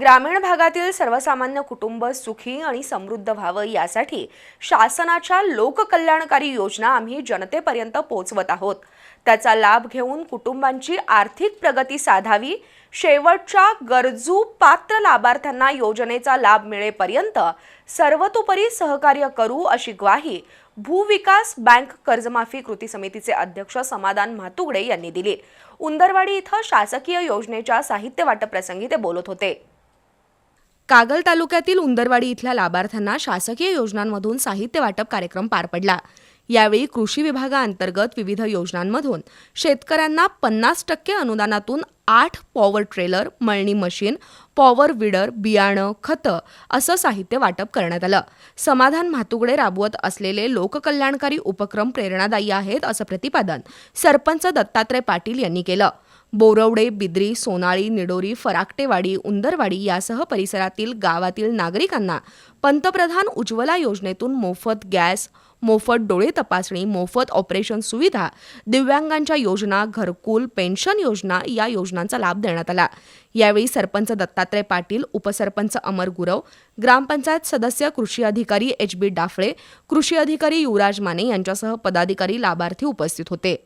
ग्रामीण भागातील सर्वसामान्य कुटुंब सुखी आणि समृद्ध व्हावं यासाठी शासनाच्या लोककल्याणकारी योजना आम्ही जनतेपर्यंत पोहोचवत आहोत. त्याचा लाभ घेऊन कुटुंबांची आर्थिक प्रगती साधावी शेवटच्या गरजू पात्र लाभार्थ्यांना योजनेचा लाभ मिळेपर्यंत सर्वतोपरी सहकार्य करू अशी ग्वाही भूविकास बँक कर्जमाफी कृती समितीचे अध्यक्ष समाधान म्हातुगडे यांनी दिली. उंदरवाडी इथं शासकीय योजनेच्या साहित्य वाटप प्रसंगी ते बोलत होते. कागल तालुक्यातील उंदरवाडी इथल्या लाभार्थ्यांना शासकीय योजनांमधून साहित्य वाटप कार्यक्रम पार पडला. यावेळी कृषी विभागाअंतर्गत विविध योजनांमधून शेतकऱ्यांना पन्नास टक्के अनुदानातून आठ पॉवर ट्रेलर मळणी मशीन पॉवर विडर बियाणं खतं असं साहित्य वाटप करण्यात आलं. समाधान म्हातुगडे राबवत असलेले लोककल्याणकारी उपक्रम प्रेरणादायी आहेत असं प्रतिपादन सरपंच दत्तात्रय पाटील यांनी केलं. बोरवडे बिद्री सोनाळी निडोरी फराकटेवाडी उंदरवाडी यासह परिसरातील गावातील नागरिकांना पंतप्रधान उज्ज्वला योजनेतून मोफत गॅस मोफत डोळे तपासणी मोफत ऑपरेशन सुविधा दिव्यांगांच्या योजना घरकुल पेन्शन योजना या योजनांचा लाभ देण्यात आला. यावेळी सरपंच दत्तात्रय पाटील उपसरपंच अमर गुरव ग्रामपंचायत सदस्य कृषी अधिकारी एच बी डाफळे कृषी अधिकारी युवराज माने यांच्यासह पदाधिकारी लाभार्थी उपस्थित होते.